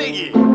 biggie.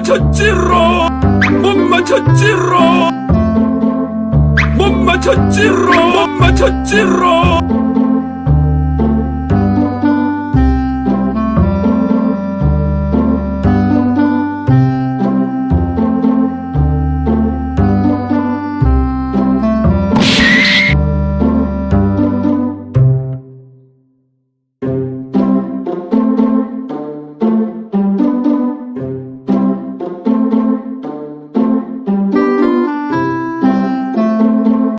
맞췄지로 못 맞췄지로 못 맞췄지로 못 맞췄지로